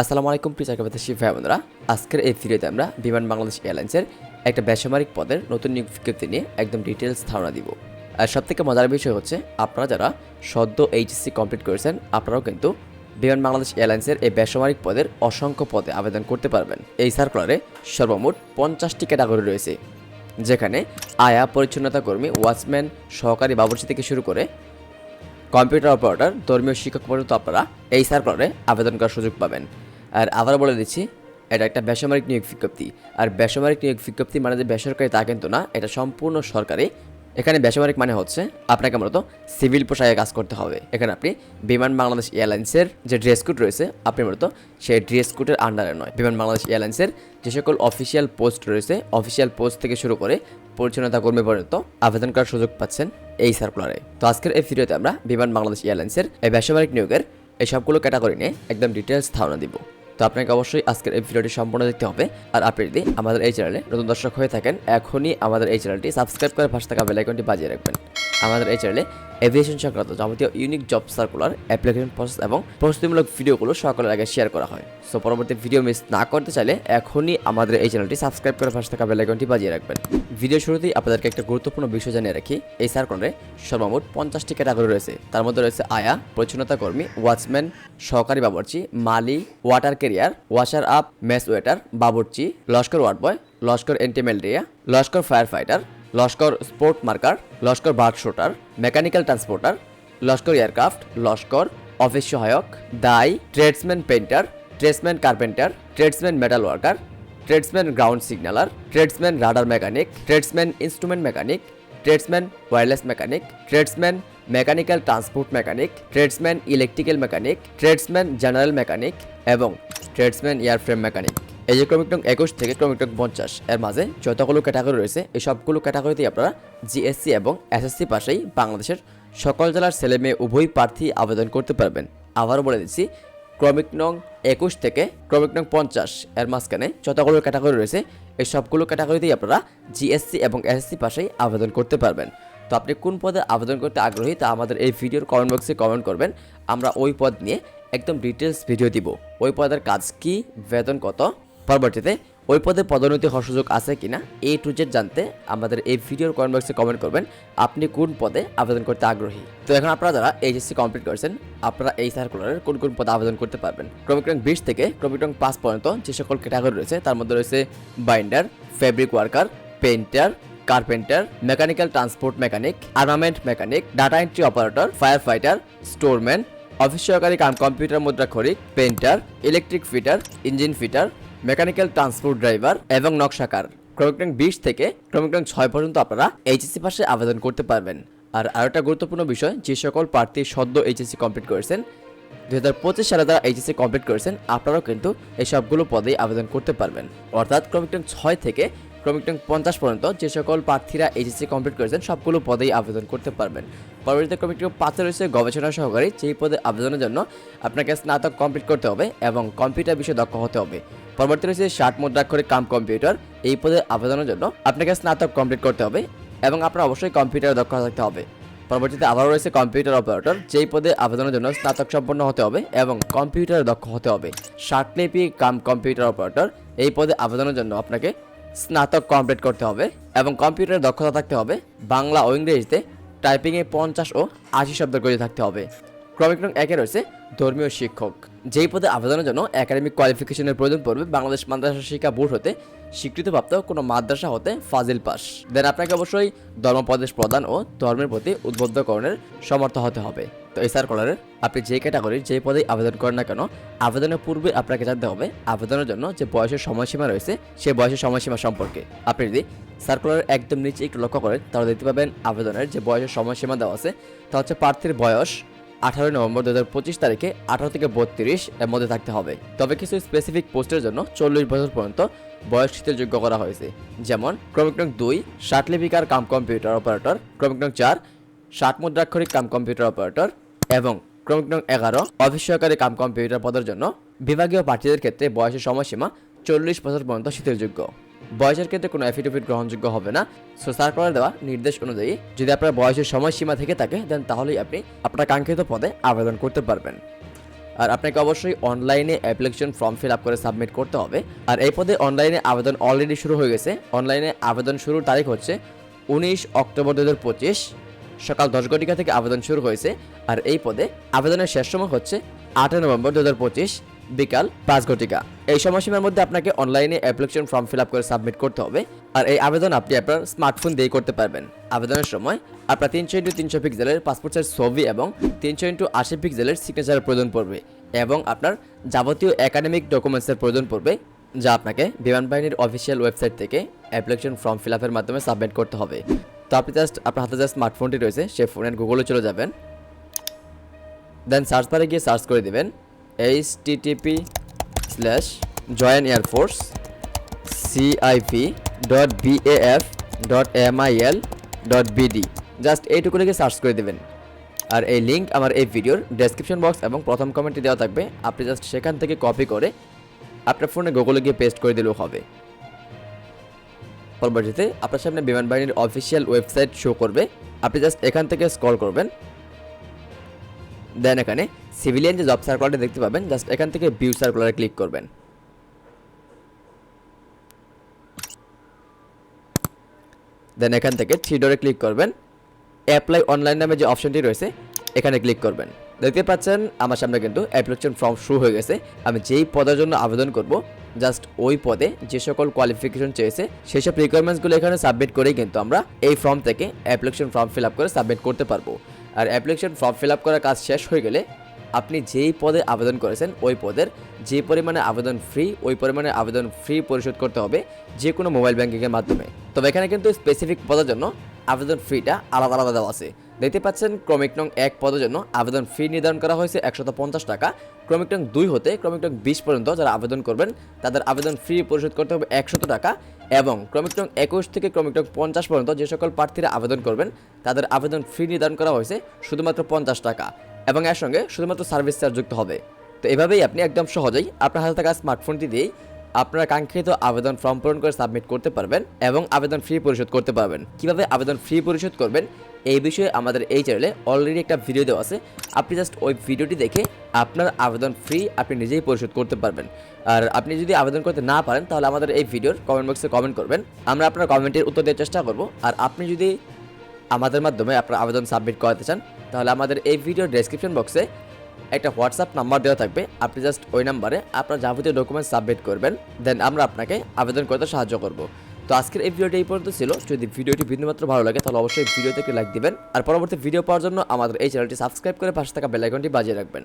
আসসালামু আলাইকুম, প্রিয় চাকরিবাদী ভাই বোনেরা। আজকের এই ভিডিওতে আমরা বিমান বাংলাদেশ এয়ারলাইন্সের একটা বেসামরিক পদের নতুন নিয়োগ বিজ্ঞপ্তি নিয়ে একদম ডিটেলস ধারণা দিব। আর সবথেকে মজার বিষয় হচ্ছে, আপনারা যারা সদ্য এইচএসসি কমপ্লিট করেছেন, আপনারাও কিন্তু বিমান বাংলাদেশ এয়ারলাইন্সের এই বেসামরিক পদের অসংখ্য পদে আবেদন করতে পারবেন। এই সার্কুলারে সর্বমোট পঞ্চাশটি ক্যাটাগরি রয়েছে, যেখানে আয়া পরিচ্ছন্নতা কর্মী ওয়াচম্যান সহকারী বাবুর্চি থেকে শুরু করে কম্পিউটার অপারেটর ধর্মীয় শিক্ষক পর্যন্ত আপনারা এই সার্কুলারে আবেদন করার সুযোগ পাবেন। আর আবার বলে দিচ্ছি, এটা একটা বেসামরিক নিয়োগ বিজ্ঞপ্তি। আর বেসামরিক নিয়োগ বিজ্ঞপ্তি মানে যে বেসরকারি তা কিন্তু না, এটা সম্পূর্ণ সরকারি। এখানে বেসামরিক মানে হচ্ছে আপনাকে মূলত সিভিল পোশাকে কাজ করতে হবে। এখানে আপনি বিমান বাংলাদেশ এয়ারলাইন্সের যে ড্রেস কোড রয়েছে, আপনি মূলত সেই ড্রেস কোডের আন্ডারে নয়। বিমান বাংলাদেশ এয়ারলাইন্সের যে সকল অফিসিয়াল পোস্ট রয়েছে, অফিসিয়াল পোস্ট থেকে শুরু করে পরিচ্ছন্নতা কর্মী পর্যন্ত আবেদন করার সুযোগ পাচ্ছেন এই সার্কুলারে। তো আজকের এই ভিডিওতে আমরা বিমান বাংলাদেশ এয়ারলাইন্সের এই বেসামরিক নিয়োগের এই সবগুলো ক্যাটাগরি নিয়ে একদম ডিটেলস ধারণা দিব। তো আপনাকে অবশ্যই আজকের এই ভিডিওটি সম্পূর্ণ দেখতে হবে। আর আপনি যদি আমাদের এই চ্যানেলে নতুন দর্শক হয়ে থাকেন, এখনই আমাদের এই চ্যানেলটি সাবস্ক্রাইব করে পাশে থাকা বেলাইকনটি বাজিয়ে রাখবেন। আমাদের এই চ্যানেলে এভিয়েশন সংক্রান্ত যাবতীয় unique job circular application process এবং প্রস্তুতিমূলক ভিডিওগুলো সকলের আগে শেয়ার করা হয়। সো পরবর্তী ভিডিও মিস না করতে চাইলে এখনই আমাদের এই চ্যানেলটি সাবস্ক্রাইব করে পাশে থাকা বেলাইকনটি বাজিয়ে রাখবেন। ভিডিও শুরুতেই আপনাদেরকে একটা গুরুত্বপূর্ণ বিষয় জানিয়ে রাখি। এই সার্কুলারে সর্বমোট পঞ্চাশটি ক্যাটাগরি রয়েছে। তার মধ্যে রয়েছে আয়া, পরিচ্ছন্নতা কর্মী, ওয়াচম্যান, সহকারী বাবরচি, মালি, water carrier washer up mess waiter, বাবরচি, লস্কর ওয়ার্ড বয় লস্কর এন্টিমেলরিয়া লস্কর ফায়ার ফাইটার লস্কর স্পোর্ট মার্কার, লস্কর বার্ড শোটার, মেকানিক্যাল ট্রান্সপোর্টার, লস্কর এয়ারক্রাফট, লস্কর অফিস সহায়ক দাই tradesman painter tradesman carpenter, tradesman metal worker tradesman ground signaller tradesman radar mechanic tradesman instrument mechanic tradesman wireless mechanic tradesman mechanical transport mechanic tradesman electrical mechanic tradesman general mechanic এবং tradesman airframe mechanic এই যে ক্রমিক নং একুশ থেকে ক্রমিক নং পঞ্চাশ, এর মাঝে যতগুলো ক্যাটাগরি রয়েছে, এই সবগুলো ক্যাটাগরিতেই আপনারা জিএসসি এবং এসএসসি পাশেই বাংলাদেশের সকল জেলার ছেলে মেয়ে উভয় প্রার্থী আবেদন করতে পারবেন। আবারও বলে দিচ্ছি ক্রমিক নং একুশ থেকে ক্রমিক নং পঞ্চাশ এর মাঝখানে যতগুলো ক্যাটাগরি রয়েছে, এই সবগুলো ক্যাটাগরিতেই আপনারা জিএসসি এবং এসএসসি পাশেই আবেদন করতে পারবেন। তো আপনি কোন পদে আবেদন করতে আগ্রহী তা আমাদের এই ভিডিওর কমেন্ট বক্সে কমেন্ট করবেন। আমরা ওই পদ নিয়ে একদম ডিটেলস ভিডিও দিব। ওই পদের কাজ কি, বেতন কত, পরবর্তীতে ওই পদে পদোন্নতি হওয়ার সুযোগ আছে কিনা এ টু জেড জানতে আমাদের এই ভিডিওর কমেন্ট বক্সে কমেন্ট করবেন, আপনি কোন পদে আবেদন করতে আগ্রহী? তো এখন আপনারা যারা এইচএসসি কমপ্লিট করেছেন, আপনারা এই সার্কুলারের কোন কোন পদে আবেদন করতে পারবেন? ক্রমিক রং বিশ থেকে ক্রমিক রং পাঁচ পর্যন্ত যে সকল ক্যাটাগরি রয়েছে, তার মধ্যে রয়েছে binder fabric worker painter carpenter mechanical transport mechanic armament mechanic data entry operator fire fighter storeman office সহকারী কাম কম্পিউটার মুদ্রা খরিক painter electric fitter engine fitter mechanical transport driver এবং নকশাকার। ক্রমিক বিশ থেকে ক্রমিক ছয় পর্যন্ত আপনারা এইচএসসি পাশে আবেদন করতে পারবেন। আর আরেকটা গুরুত্বপূর্ণ বিষয়, যে সকল প্রার্থী সদ্য এইচএসসি কমপ্লিট করেছেন দু হাজার পঁচিশ সালে যারা এইচএসসি কমপ্লিট করেছেন, আপনারাও কিন্তু এই সবগুলো পদেই আবেদন করতে পারবেন। অর্থাৎ ক্রমিক ছয় থেকে ক্রমিক রং পঞ্চাশ পর্যন্ত, যে সকল প্রার্থীরা এইচএসসি কমপ্লিট করেছেন, সবগুলো পদেই আবেদন করতে পারবেন। পরবর্তীতে ক্রমিক রং পাঁচে রয়েছে গবেষণা সহকারী, যেই পদে আবেদনের জন্য আপনাকে স্নাতক কমপ্লিট করতে হবে এবং কম্পিউটার বিষয়ে দক্ষ হতে হবে। পরবর্তী রয়েছে ষাট মুদ্রাক্ষরে কাম কম্পিউটার এই পদে আবেদনের জন্য আপনাকে স্নাতক কমপ্লিট করতে হবে এবং আপনার অবশ্যই কম্পিউটার দক্ষ থাকতে হবে। পরবর্তীতে আবারও রয়েছে কম্পিউটার অপারেটর যেই পদে আবেদনের জন্য স্নাতক সম্পন্ন হতে হবে এবং কম্পিউটারে দক্ষ হতে হবে। ষাটলিপি কাম কম্পিউটার অপারেটর এই পদে আবেদনের জন্য আপনাকে স্নাতক কমপ্লিট করতে হবে এবং কম্পিউটারে দক্ষতা থাকতে হবে, বাংলা ও ইংরেজিতে টাইপিংয়ে পঞ্চাশ ও আশি শব্দ গতি থাকতে হবে। ক্রমিক নং একে রয়েছে ধর্মীয় শিক্ষক। যেই পদে আবেদনের জন্য একাডেমিক কোয়ালিফিকেশনের প্রয়োজন পড়বে, বাংলাদেশ মাদ্রাসা শিক্ষা বোর্ড হতে স্বীকৃতিপ্রাপ্ত কোনো মাদ্রাসা হতে ফাজিল পাস। দেন আপনাকে অবশ্যই ধর্মপ্রদেশ প্রদান ও ধর্মের প্রতি উদ্বুদ্ধকরণের সমর্থ হতে হবে। তো এই সার্কুলারের আপনি যে ক্যাটাগরির যে পদে আবেদন করেন না কেন, আবেদনের পূর্বে আপনাকে জানতে হবে আবেদনের জন্য যে বয়সের সময়সীমা রয়েছে, সেই বয়সের সময়সীমা সম্পর্কে। আপনি যদি সার্কুলারের একদম নিচে একটু লক্ষ্য করেন, তাহলে দেখতে পাবেন আবেদনের যে বয়সের সময়সীমা দেওয়া আছে, তা হচ্ছে প্রার্থীর বয়স আঠারোই নভেম্বর দু পঁচিশ তারিখে আঠারো থেকে বত্রিশ এর মধ্যে থাকতে হবে। তবে কিছু স্পেসিফিক পোস্টের জন্য চল্লিশ বছর পর্যন্ত বয়স যোগ্য করা হয়েছে। যেমন ক্রমিক নং দুই ষাটলিপিকার কাম কম্পিউটার অপারেটর, ক্রমিক নং চার, ষাট মুদ্রাক্ষরিক কাম কম্পিউটার অপারেটর এবং ক্রমিক নং এগারো অফিস সহকারী কাম কম্পিউটার পদের জন্য বিভাগীয় প্রার্থীদের ক্ষেত্রে বয়সের সময়সীমা চল্লিশ বছর পর্যন্ত শিথিলযোগ্য। বয়সের ক্ষেত্রে কোনো অ্যাফিডেভিট গ্রহণযোগ্য হবে না। সো সার্কুলার দেওয়া নির্দেশ অনুযায়ী যদি আপনার বয়সের সময়সীমা থেকে থাকে দেন তাহলেই আপনি আপনার কাঙ্ক্ষিত পদে আবেদন করতে পারবেন। আর আপনাকে অবশ্যই অনলাইনে অ্যাপ্লিকেশন ফর্ম ফিল আপ করে সাবমিট করতে হবে। আর এই পদে অনলাইনে আবেদন অলরেডি শুরু হয়ে গেছে। অনলাইনে আবেদন শুরুর তারিখ হচ্ছে উনিশ অক্টোবর দু হাজার পঁচিশ। সকাল দশ ঘটিকা থেকে আবেদন শুরু হয়েছে, আর এই পদে আবেদনের শেষ সময় হচ্ছে আটই নভেম্বর দু হাজার পঁচিশ বিকাল পাঁচ ঘটিকা। এই সময়সীমার মধ্যে আপনাকে অনলাইনে অ্যাপ্লিকেশন ফর্ম ফিল করে সাবমিট করতে হবে, আর এই আবেদন আপনি আপনার স্মার্টফোন দিয়ে করতে পারবেন। আবেদনের সময় আপনার তিনশো ইন্টু তিনশো পিক্সেলের পাসপোর্ট সাইজ ছবি এবং তিনশো ইন্টু আশি পিক্সেলের সিগনেচারের প্রয়োজন পড়বে, এবং আপনার যাবতীয় একাডেমিক ডকুমেন্টসের প্রয়োজন পড়বে, যা আপনাকে বিমান বাহিনীর অফিসিয়াল ওয়েবসাইট থেকে অ্যাপ্লিকেশন ফর্ম ফিল মাধ্যমে সাবমিট করতে হবে। তো আপনি জাস্ট আপনার হাতে যে স্মার্টফোনটি রয়েছে, সে ফোনের গুগলে চলে যাবেন। দেন সার্চ বারে গিয়ে সার্চ করে দিবেন HTTP slash join air force CIP dot BAF dot MIL dot BD just এইটুকু লিখে সার্চ করে দেবেন। আর এই লিঙ্ক আমার এই ভিডিওর ডেসক্রিপশন বক্স এবং প্রথম কমেন্টে দেওয়া থাকবে। আপনি জাস্ট সেখান থেকে কপি করে আপনার ফোনে গুগলে গিয়ে পেস্ট করে দিলেও হবে। পরবর্তীতে আপনার সামনে বিমান বাহিনীর অফিসিয়াল ওয়েবসাইট শো করবে। আপনি জাস্ট এখান থেকে স্ক্রল করবেন। দেন এখানে সিভিলিয়ান যে জব সার্কুলারটা দেখতে পাবেন জাস্ট এখান থেকে ভিউ সার্কুলারে ক্লিক করবেন। দেন এখান থেকে থ্রি ডোরে ক্লিক করবেন। অ্যাপ্লাই অনলাইন নামে যে অপশনটি রয়েছে, এখানে ক্লিক করবেন। দেখতে পাচ্ছেন, আমার সামনে কিন্তু অ্যাপ্লিকেশন ফর্ম শুরু হয়ে গেছে। আমি যেই পদের জন্য আবেদন করব জাস্ট ওই পদে যে সকল কোয়ালিফিকেশন চেয়েছে, সেই সব রিকোয়ারমেন্টসগুলো এখানে সাবমিট করেই কিন্তু আমরা এই ফর্ম থেকে অ্যাপ্লিকেশন ফর্ম ফিল আপ করে সাবমিট করতে পারব। আর অ্যাপ্লিকেশন ফর্ম ফিল আপ করার কাজ শেষ হয়ে গেলে আপনি যেই পদে আবেদন করেছেন, ওই পদের যে পরিমাণে আবেদন ফ্রি ওই পরিমাণে আবেদন ফ্রি পরিশোধ করতে হবে যে কোনো মোবাইল ব্যাঙ্কিংয়ের মাধ্যমে। তবে এখানে কিন্তু স্পেসিফিক পদের জন্য আবেদন ফিটা আলাদা আলাদা দেওয়া আছে। দেখতে পাচ্ছেন, ক্রমিক নং এক পদের জন্য আবেদন ফি নির্ধারণ করা হয়েছে একশত পঞ্চাশ টাকা। ক্রমিক নং দুই হতে ক্রমিক নং বিশ পর্যন্ত যারা আবেদন করবেন, তাদের আবেদন ফি পরিশোধ করতে হবে একশত টাকা এবং ক্রমিক নং একুশ থেকে ক্রমিক নং পঞ্চাশ পর্যন্ত যে সকল প্রার্থীরা আবেদন করবেন, তাদের আবেদন ফি নির্ধারণ করা হয়েছে শুধুমাত্র পঞ্চাশ টাকা এবং এর সঙ্গে শুধুমাত্র সার্ভিস চার্জ যুক্ত হবে। তো এভাবেই আপনি একদম সহজেই আপনার হাতে থাকা স্মার্টফোনটি দিয়েই আপনারা কাঙ্ক্ষিত আবেদন ফর্ম পূরণ করে সাবমিট করতে পারবেন এবং আবেদন ফি পরিশোধ করতে পারবেন। কীভাবে আবেদন ফি পরিশোধ করবেন এই বিষয়ে আমাদের এই চ্যানেলে অলরেডি একটা ভিডিও দেওয়া আছে। আপনি জাস্ট ওই ভিডিওটি দেখে আপনার আবেদন ফ্রি আপনি নিজেই পরিশোধ করতে পারবেন। আর আপনি যদি আবেদন করতে না পারেন, তাহলে আমাদের এই ভিডিওর কমেন্ট বক্সে কমেন্ট করবেন। আমরা আপনার কমেন্টের উত্তর দেওয়ার চেষ্টা করব। আর আপনি যদি আমাদের মাধ্যমে আপনার আবেদন সাবমিট করাতে চান, তাহলে আমাদের এই ভিডিওর ডেসক্রিপশন বক্সে একটা হোয়াটসঅ্যাপ নাম্বার দেওয়া থাকবে। আপনি জাস্ট ওই নাম্বারে আপনার যাবতীয় ডকুমেন্ট সাবমিট করবেন। দেন আমরা আপনাকে আবেদন করতে সাহায্য করব। তো আজকের এই ভিডিওটি এই পর্যন্ত ছিল। যদি ভিডিওটি বিন্দুমাত্র ভালো লাগে, তাহলে অবশ্যই ভিডিওতে একটি লাইক দিবেন। আর পরবর্তী ভিডিও পাওয়ার জন্য আমাদের এই চ্যানেলটি সাবস্ক্রাইব করে পাশে থাকা বেলাইকনটি বাজিয়ে রাখবেন।